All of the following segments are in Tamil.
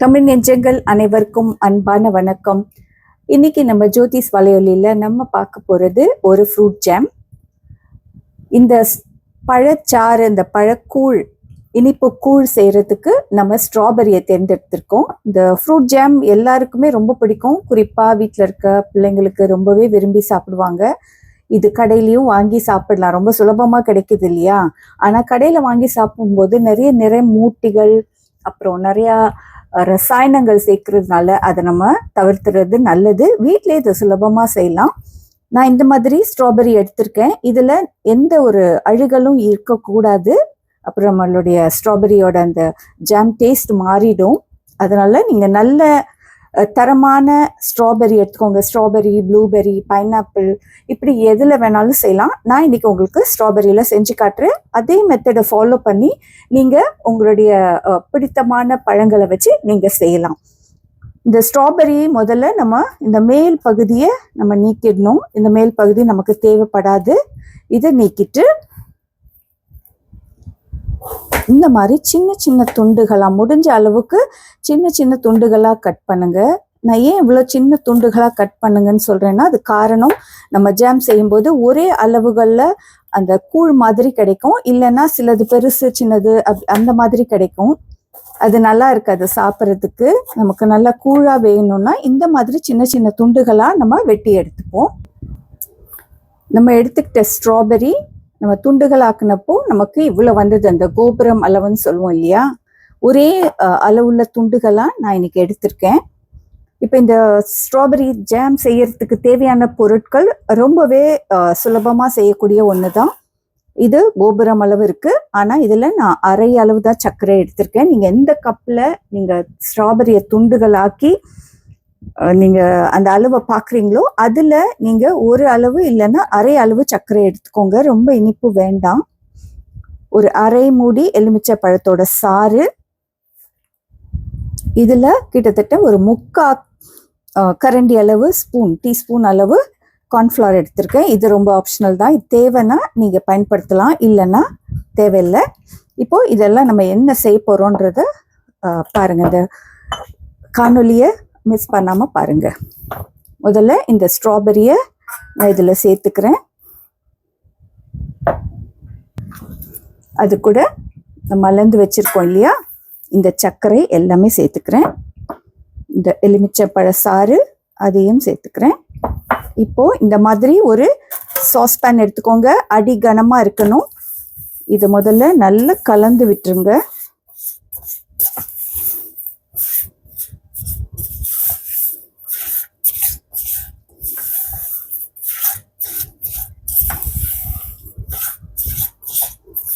தமிழ் நெஞ்சங்கள் அனைவருக்கும் அன்பான வணக்கம். இன்னைக்கு நம்ம ஜோதிஸ் வலையொலியில் நம்ம பார்க்க போகிறது ஒரு ஃப்ரூட் ஜாம் இந்த ஸ்- பழச்சாறு இந்த பழக்கூழ் இனிப்பு கூழ் செய்கிறதுக்கு நம்ம ஸ்ட்ராபெரியை தேர்ந்தெடுத்திருக்கோம். இந்த ஃப்ரூட் ஜாம் எல்லாருக்குமே ரொம்ப பிடிக்கும். குறிப்பாக வீட்டில் இருக்க பிள்ளைங்களுக்கு ரொம்பவே விரும்பி சாப்பிடுவாங்க. இது கடையிலையும் வாங்கி சாப்பிடலாம். ரொம்ப சுலபமாக கிடைக்குது இல்லையா? ஆனால் கடையில் வாங்கி சாப்பிடும்போது நிறைய நிறை மூட்டிகள் அப்புறம் நிறையா ரசாயனங்கள் சேர்க்கறதுனால அதை நம்ம தவிர்த்துறது நல்லது. வீட்டிலே இதை சுலபமாக செய்யலாம். நான் இந்த மாதிரி ஸ்ட்ராபெரி எடுத்திருக்கேன். இதில் எந்த ஒரு அழுகலும் இருக்கக்கூடாது. அப்புறம் நம்மளுடைய ஸ்ட்ராபெரியோட அந்த ஜாம் டேஸ்ட் மாறிடும். அதனால நீங்கள் நல்ல தரமான ஸ்ட்ராபெரி எடுத்துக்கோங்க. ஸ்ட்ராபெரி ப்ளூபெரி பைனாப்பிள் இப்படி எதில் வேணாலும் செய்யலாம். நான் இன்றைக்கி உங்களுக்கு ஸ்ட்ராபெரியில் செஞ்சு காட்டுறேன். அதே மெத்தடை ஃபாலோ பண்ணி நீங்கள் உங்களுடைய பிடித்தமான பழங்களை வச்சு நீங்கள் செய்யலாம். இந்த ஸ்ட்ராபெரி முதல்ல நம்ம இந்த மேல் பகுதியை நம்ம நீக்கிடணும். இந்த மேல் பகுதி நமக்கு தேவைப்படாது. இதை நீக்கிட்டு இந்த மாதிரி சின்ன சின்ன துண்டுகளாக முடிஞ்ச அளவுக்கு சின்ன சின்ன துண்டுகளாக கட் பண்ணுங்க. நான் ஏன் இவ்வளோ சின்ன துண்டுகளாக கட் பண்ணுங்கன்னு சொல்கிறேன்னா அது காரணம் நம்ம ஜாம் செய்யும்போது ஒரே அளவுகளில் அந்த கூழ் மாதிரி கிடைக்கும். இல்லைன்னா சிலது பெருசு சின்னது அப் அந்த மாதிரி கிடைக்கும். அது நல்லா இருக்காது சாப்பிட்றதுக்கு. நமக்கு நல்லா கூழாக வேணும்னா இந்த மாதிரி சின்ன சின்ன துண்டுகளாக நம்ம வெட்டி எடுத்துப்போம். நம்ம எடுத்துக்கிட்ட ஸ்ட்ராபெரி நம்ம துண்டுகள் ஆக்கினப்போ நமக்கு இவ்வளவு வந்தது. அந்த கோபுரம் அளவுன்னு சொல்லுவோம் இல்லையா? ஒரே அளவுள்ள துண்டுகளாக நான் இன்னைக்கு எடுத்திருக்கேன். இப்போ இந்த ஸ்ட்ராபெரி ஜாம் செய்யறதுக்கு தேவையான பொருட்கள் ரொம்பவே சுலபமாக செய்யக்கூடிய ஒன்று தான் இது கோபுரம் அளவு இருக்கு. ஆனால் இதில் நான் அரை அளவு தான் சர்க்கரை எடுத்திருக்கேன். நீங்கள் எந்த கப்பில் நீங்கள் ஸ்ட்ராபெரியை துண்டுகள் நீங்கள் நீங்க அந்த அளவை பாக்குறீங்களோ அதுல நீங்க ஒரு அளவு இல்லைன்னா அரை அளவு சர்க்கரை எடுத்துக்கோங்க. ரொம்ப இனிப்பு வேண்டாம். ஒரு அரை மூடி எலுமிச்சை பழத்தோட சாறு. இதுல கிட்டத்தட்ட ஒரு முக்கா கரண்டி அளவு ஸ்பூன் டீஸ்பூன் அளவு கார்ன்ஃப்ளவர் எடுத்திருக்கேன். இது ரொம்ப ஆப்ஷனல் தான். இது தேவைன்னா நீங்க பயன்படுத்தலாம். இல்லைன்னா தேவையில்லை. இப்போ இதெல்லாம் நம்ம என்ன செய்ய போறோன்றத பாருங்கள் பாருங்க. இந்த காணொலியை மிஸ் பண்ணாமல் பாருங்கள் முதல்ல இந்த ஸ்ட்ராபெரியை நான் இதில் சேர்த்துக்கிறேன். அது கூட மலர்ந்து வச்சுருக்கோம் இல்லையா? இந்த சர்க்கரை எல்லாமே சேர்த்துக்கிறேன். இந்த எலுமிச்சை பழசாறு அதையும் சேர்த்துக்கிறேன். இப்போ இந்த மாதிரி ஒரு சாஸ்பேன் எடுத்துக்கோங்க. அடி கனமாக இருக்கணும். இது முதல்ல நல்லா கலந்து விட்டுருங்க.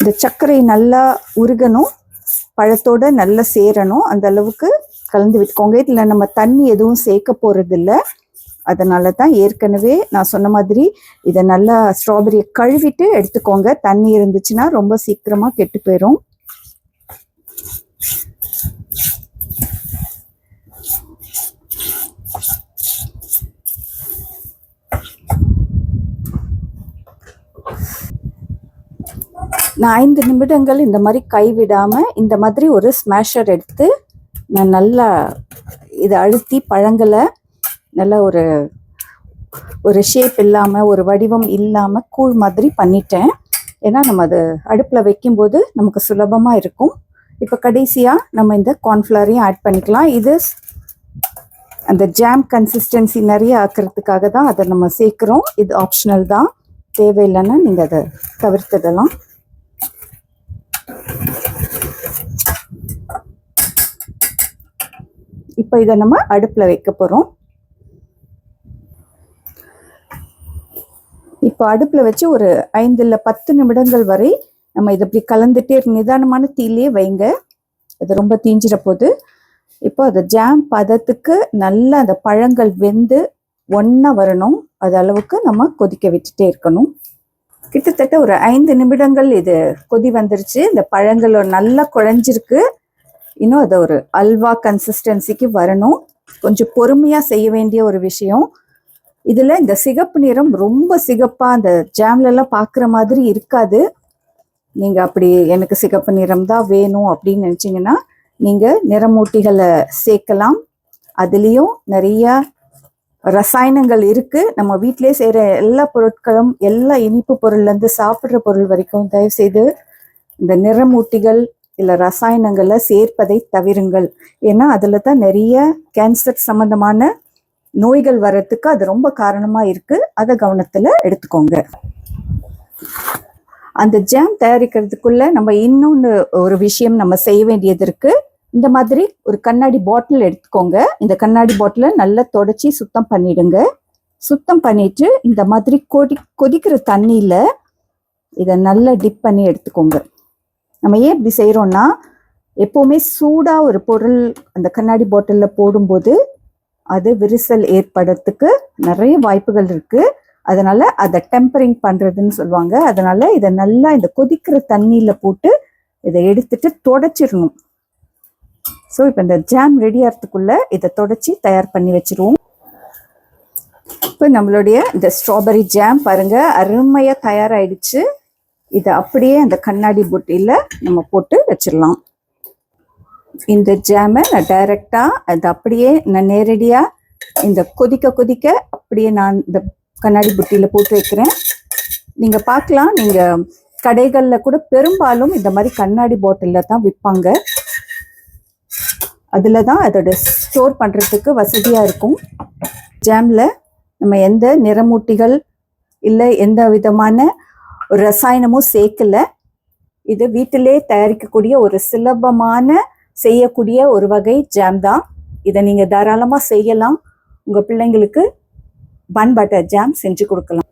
இந்த சர்க்கரை நல்லா உருகணும். பழத்தோட நல்லா சேரணும். அந்த அளவுக்கு கலந்து விட்டுக்கோங்க இதில் நம்ம தண்ணி எதுவும் சேர்க்க போகிறதில்ல அதனால தான் ஏற்கனவே நான் சொன்ன மாதிரி இதை நல்லா ஸ்ட்ராபெரியை கழுவிட்டு எடுத்துக்கோங்க. தண்ணி இருந்துச்சுன்னா ரொம்ப சீக்கிரமாக கெட்டு போயிடும் நான் ஐந்து நிமிடங்கள் இந்த மாதிரி கைவிடாமல் இந்த மாதிரி ஒரு ஸ்மாஷர் எடுத்து நான் நல்லா இதை அழுத்தி பழங்களை நல்லா ஒரு ஒரு ஷேப் இல்லாமல் ஒரு வடிவம் இல்லாமல் கூழ் மாதிரி பண்ணிட்டேன். ஏன்னா நம்ம அது அடுப்பில் வைக்கும்போது நமக்கு சுலபமாக இருக்கும். இப்போ கடைசியாக நம்ம இந்த கார்ன்ஃப்ளவரையும் ஆட் பண்ணிக்கலாம். இது அந்த ஜாம் கன்சிஸ்டன்சி நிறைய ஆக்கிறதுக்காக தான் அதை நம்ம சேர்க்குறோம். இது ஆப்ஷனல் தான். தேவையில்லைன்னா நீங்கள் அதை தவிர்த்துடலாம். இப்போ இதை நம்ம அடுப்பில் வைக்க போகிறோம். இப்போ அடுப்பில் வச்சு ஒரு ஐந்து இல்லை பத்து நிமிடங்கள் வரை நம்ம இதை இப்படி கலந்துட்டே நிதானமான தீலையே வைங்க. இது ரொம்ப தீஞ்சிட போகுது இப்போ அது ஜாம் பதத்துக்கு நல்லா அந்த பழங்கள் வெந்து ஒன்றா வரணும். அது அளவுக்கு நம்ம கொதிக்க வச்சுட்டே இருக்கணும். கிட்டத்தட்ட ஒரு ஐந்து நிமிடங்கள் இது கொதி வந்துருச்சு. இந்த பழங்கள் நல்லா குழஞ்சிருக்கு. இன்னும் அதை ஒரு அல்வா கன்சிஸ்டன்சிக்கு வரணும். கொஞ்சம் பொறுமையாக செய்ய வேண்டிய ஒரு விஷயம். இதில் இந்த சிகப்பு நிறம் ரொம்ப சிகப்பாக அந்த ஜாம்ல பார்க்குற மாதிரி இருக்காது. நீங்கள் அப்படி எனக்கு சிகப்பு நிறம் தான் வேணும் அப்படின்னு நினச்சிங்கன்னா நீங்கள் நிறமூட்டிகளை சேர்க்கலாம். அதுலேயும் நிறையா ரசாயனங்கள் இருக்கு. நம்ம வீட்டிலே செய்கிற எல்லா பொருட்களும் எல்லா இனிப்பு பொருள்லேருந்து சாப்பிட்ற பொருள் வரைக்கும் தயவுசெய்து இந்த நிறமூட்டிகள் இல்லை ரசாயனங்களை சேர்ப்பதை தவிருங்கள். ஏன்னா அதில் தான் நிறைய கேன்சர் சம்பந்தமான நோய்கள் வர்றதுக்கு அது ரொம்ப காரணமாக இருக்கு. அதை கவனத்தில் எடுத்துக்கோங்க. அந்த ஜாம் தயாரிக்கிறதுக்குள்ள நம்ம இன்னொன்று ஒரு விஷயம் நம்ம செய்ய வேண்டியது இருக்குது இந்த மாதிரி ஒரு கண்ணாடி பாட்டில் எடுத்துக்கோங்க. இந்த கண்ணாடி பாட்டிலை நல்லா தொடச்சி சுத்தம் பண்ணிடுங்க. சுத்தம் பண்ணிட்டு இந்த மாதிரி கொதி கொதிக்கிற தண்ணியில் இதை நல்லா டிப் பண்ணி எடுத்துக்கோங்க. நம்ம ஏன் இப்படி செய்கிறோம்னா எப்போவுமே சூடாக ஒரு பொருள் அந்த கண்ணாடி பாட்டிலில் போடும்போது அது விரிசல் ஏற்படுறதுக்கு நிறைய வாய்ப்புகள் இருக்குது அதனால் அதை டெம்பரிங் பண்ணுறதுன்னு சொல்லுவாங்க. அதனால் இதை நல்லா இந்த கொதிக்கிற தண்ணியில் போட்டு இதை எடுத்துட்டு தொடச்சிடணும். ஸோ இப்போ இந்த ஜாம் ரெடி ஆகிறதுக்குள்ள இதை தொடச்சி தயார் பண்ணி வச்சிருவோம். இப்போ நம்மளுடைய இந்த ஸ்ட்ராபெரி ஜாம் பாருங்க அருமையாக தயாராகிடுச்சு இதை அப்படியே அந்த கண்ணாடி புட்டியில் நம்ம போட்டு வச்சிடலாம். இந்த ஜாமை நான் டைரெக்டாக அது அப்படியே நான் நேரடியாக இந்த கொதிக்க கொதிக்க அப்படியே நான் இந்த கண்ணாடி புட்டியில் போட்டு வைக்கிறேன். நீங்கள் பார்க்கலாம் நீங்கள் கடைகளில் கூட பெரும்பாலும் இந்த மாதிரி கண்ணாடி பாட்டிலில் தான் விற்பாங்க அதில் தான் அதோட ஸ்டோர் பண்ணுறதுக்கு வசதியாக இருக்கும். ஜாமில் நம்ம எந்த நிறமூட்டிகள் இல்லை எந்த விதமான ஒரு ரசாயனமும் சேர்க்கல. இது வீட்டிலே தயாரிக்கக்கூடிய ஒரு சுலபமான செய்யக்கூடிய ஒரு வகை ஜாம் தான். இதை நீங்கள் தாராளமாக செய்யலாம். உங்கள் பிள்ளைங்களுக்கு பன் பட்டர் ஜாம் செஞ்சு கொடுக்கலாம்.